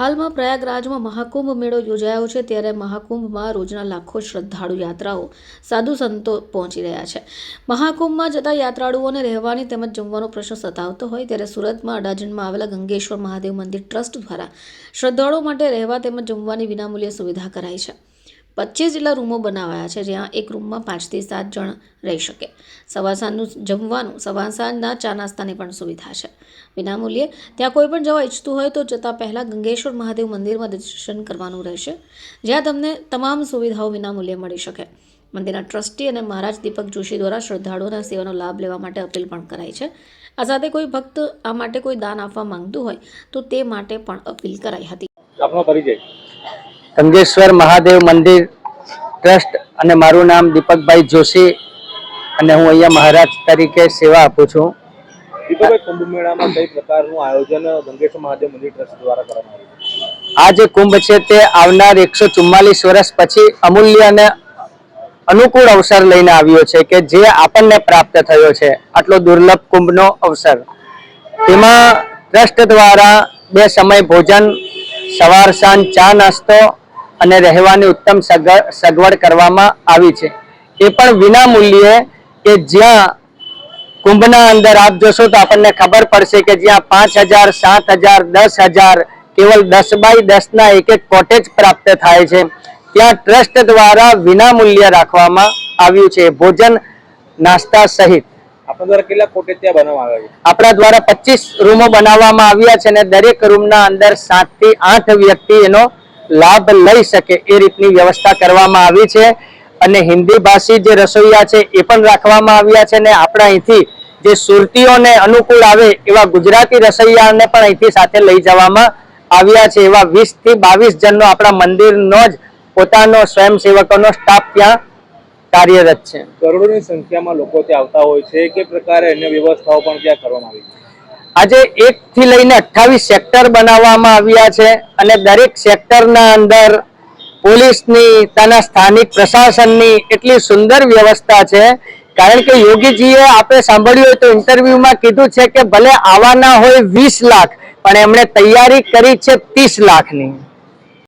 હાલમાં પ્રયાગરાજમાં મહાકુંભ મેળો યોજાયો છે ત્યારે મહાકુંભમાં રોજના લાખો શ્રદ્ધાળુ યાત્રાઓ સાધુ સંતો પહોંચી રહ્યા છે. મહાકુંભમાં જતા યાત્રાળુઓને રહેવાની તેમજ જમવાનો પ્રશ્ન સતાવતો હોય ત્યારે સુરતમાં અડાજણમાં આવેલા ગંગેશ્વર મહાદેવ મંદિર ટ્રસ્ટ દ્વારા શ્રદ્ધાળુઓ માટે રહેવા તેમજ જમવાની વિનામૂલ્યે સુવિધા કરાઈ છે. પચીસ જેટલા રૂમો બનાવાયા છે જ્યાં એક રૂમમાં પાંચથી સાત જણ રહી શકે. સવાર સાંજનું જમવાનું સવાર સાંજના ચા નાસ્તાની પણ સુવિધા છે. વિનામૂલ્યે, ત્યાં કોઈ પણ જવા ઈચ્છતું હોય તો જતાં પહેલાં ગંગેશ્વર મહાદેવ મંદિરમાં દર્શન કરવાનું રહેશે, જ્યાં તમને તમામ સુવિધાઓ વિનામૂલ્યે મળી શકે. મંદિરના ટ્રસ્ટી અને મહારાજ દીપક જોશી દ્વારા શ્રદ્ધાળુઓના સેવાનો લાભ લેવા માટે અપીલ પણ કરાઈ છે. આ સાથે કોઈ ભક્ત આ માટે કોઈ દાન આપવા માંગતું હોય તો તે માટે પણ અપીલ કરાઈ હતી. આપનો પરિચય. ગંગેશ્વર મહાદેવ મંદિર ટ્રસ્ટ અને મારું નામ દીપકભાઈ જોશી અને હું અહીંયા મહારાજ તરીકે સેવા આપું છું. દીપકભાઈ કુંભ મેળામાં કઈ પ્રકારનું આયોજન ગંગેશ્વર મહાદેવ મંદિર ટ્રસ્ટ દ્વારા કરવામાં આવ્યું આ જે કુંભ છે તે આવનાર એકસો ચુમ્માલીસ વર્ષ પછી અમૂલ્ય અને અનુકૂળ અવસર લઈને આવ્યો છે કે જે આપણને પ્રાપ્ત થયો છે. આટલો દુર્લભ કુંભનો અવસર. તેમાં ટ્રસ્ટ દ્વારા બે સમય ભોજન સવાર સાંજ ચા નાસ્તો અને રહેવાની ઉત્તમ સગ- સગવડ કરવામાં આવી છે. એ પણ વિના મૂલ્યે કે જ્યાં કુંભના અંદર આપ જોશો તો આપણને ખબર પડશે કે જ્યાં પાંચ હજાર સાત હજાર દસ હજાર કેવલ દસ બાય દસ ના એક એક કોટેજ પ્રાપ્ત થાય છે. ત્યાં ટ્રસ્ટ દ્વારા વિના મૂલ્ય રાખવામાં આવ્યું છે. ભોજન નાસ્તા સહિત. આપણા દ્વારા કેટલા કોટેજ ત્યાં બનાવવામાં આવ્યા છે? આપણા દ્વારા પચીસ રૂમો બનાવવામાં આવ્યા છે અને દરેક રૂમના અંદર સાતથી આઠ વ્યક્તિ એનો લાભ લઈ શકે એ રીતની વ્યવસ્થા કરવામાં આવી છે. અને હિન્દી ભાષી જે રસોઈયા છે એ પણ રાખવામાં આવ્યા છે અને આપણા અહીંથી જે સુરતીઓને અનુકૂળ આવે એવા ગુજરાતી રસોઈયાને પણ અહીંથી સાથે લઈ જવામાં આવ્યા છે. એવા વીસથી બાવીસ જણનો આપણા મંદિરનો જ પોતાનો સ્વયંસેવકોનો સ્ટાફ ત્યાં કાર્યરત છે. કરોડોની સંખ્યામાં લોકો ત્યાં આવતા હોય છે. કે પ્રકારે અન્ય વ્યવસ્થાઓ પણ ત્યાં કરવામાં આવી છે. આજે એક થી લઈને અઠ્ઠાવીસ સેક્ટર બનાવવામાં આવ્યા છે અને દરેક સેક્ટરના અંદર પોલીસની તેના સ્થાનિક પ્રશાસનની એટલી સુંદર વ્યવસ્થા છે. કારણ કે યોગીજીએ આપણે સાંભળ્યું હોય તો ઇન્ટરવ્યુમાં કીધું છે કે ભલે આવવાના હોય વીસ લાખ, પણ એમણે તૈયારી કરી છે ત્રીસ લાખની.